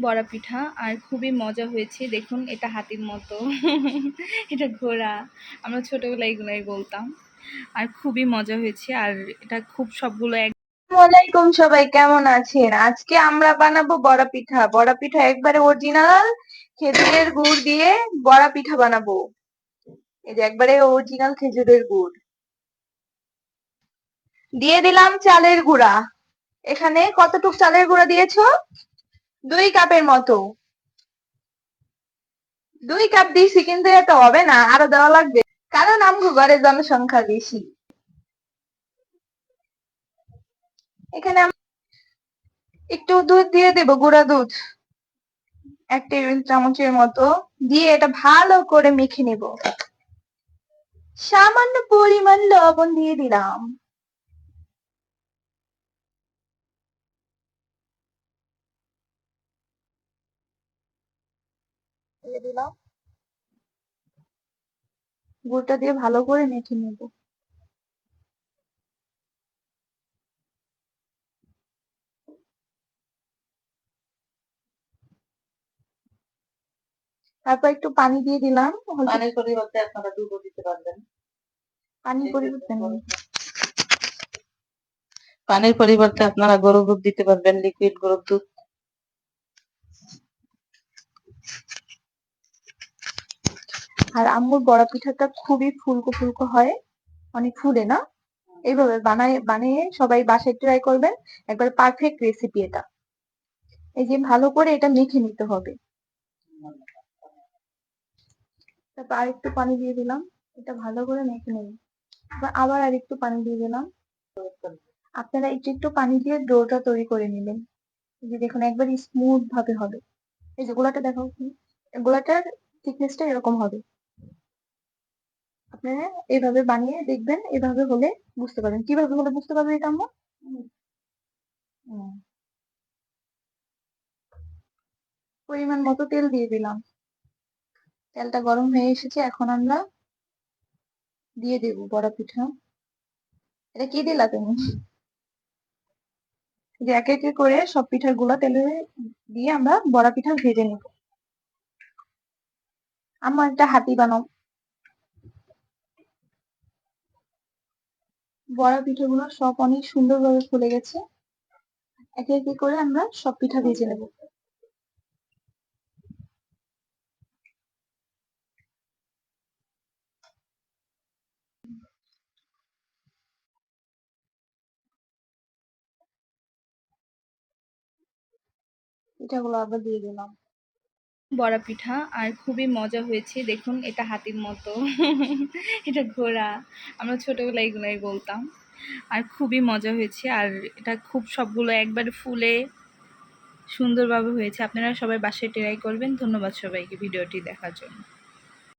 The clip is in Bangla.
বড়া পিঠা আর খুবই মজা হয়েছে। দেখুন, এটা হাতির মতো। এটা ঘোড়া। আমরা ছোটবেলায় এগুলাই বলতাম। আর খুবই মজা হয়েছে। আর এটা খুব সবগুলো এক আসসালামাইকুম সবাই, কেমন আছেন? আজকে আমরা বানাবো বড়া পিঠা। বড়া পিঠা একবারে অরিজিনাল খেজুরের গুড় দিয়ে বড়া পিঠা বানাবো। এই যে একবারে অরিজিনাল খেজুরের গুড়। দিয়ে দিলাম চালের গুঁড়া। এখানে কতটুক চালের গুঁড়া দিয়েছ? দুই কাপের মতো। দুই কাপ দিয়েছি কিন্তু এটা হবে না, আরও দেওয়া লাগবে। কারণ আমগো ঘরের জনসংখ্যা বেশি। এখানে একটু দুধ দিয়ে দেবো, গুঁড়া দুধ। এক টেবিল চামচের মতো। দিয়ে এটা ভালো করে মেখে নেব। সামান্য পরিমাণ লবণ দিয়ে দিলাম। দিয়ে দিলাম। গুড়টা দিয়ে ভালো করে মেখে নেব। তারপর একটু পানি দিয়ে দিলাম। পানির পরিবর্তে আপনারা দুধও দিতে পারবেন। পানির পরিবর্তে পানির পরিবর্তে আপনারা গরুর দুধ দিতে পারবেন লিকুইড গরুর দুধ। আর আম্মুর বড়া পিঠাটা খুবই ফুলকো ফুলকো হয়। অনেক ফুলে না? এইভাবে বানায়, বানিয়ে সবাই বাসায় ট্রাই করবেন। একবার পারফেক্ট রেসিপি এটা। এই যে ভালো করে এটা মেখে নিতে হবে। তারপর আর একটু পানি দিয়ে দিলাম। এটা ভালো করে মেখে নেব আবার আর একটু পানি দিয়ে দিলাম। আপনারা একটু একটু পানি দিয়ে ডোটা তৈরি করে এই যে দেখুন, একবার স্মুথ ভাবে হবে। এই যে গোলাটা দেখাও। গোলাটার থিকনেসটা এরকম হবে। আপনারা এইভাবে বানিয়ে দেখবেন, এভাবে হলে বুঝতে পারবেন। কীভাবে হলে বুঝতে পারবেন এটা আমরা? পরিমাণ মতো তেল দিয়ে দিলাম। তেলটা গরম হয়ে এসেছে, এখন আমরা দিয়ে দেব বড়া পিঠা। এটা কি দিলা তুমি? যে একে একে করে সব পিঠারগুলা তেলে দিয়ে আমরা বড়া পিঠা ভেজে নেব। আমার একটা হাতি বানাও। বড়া পিঠাগুলো সব অনেক সুন্দরভাবে ফুলে গেছে। একে একে করে আমরা সব পিঠা ভেজে নেব। পিঠাগুলো আবার দিয়ে দিলাম। বড়া পিঠা আর খুবই মজা হয়েছে। দেখুন, এটা হাতির মতো। এটা ঘোড়া। আমরা ছোটোবেলায় এগুলাই বলতাম। আর খুবই মজা হয়েছে। আর এটা খুব সবগুলো একবার ফুলে সুন্দরভাবে হয়েছে। আপনারা সবাই বাসায় ট্রাই করবেন। ধন্যবাদ সবাইকে ভিডিওটি দেখার জন্য।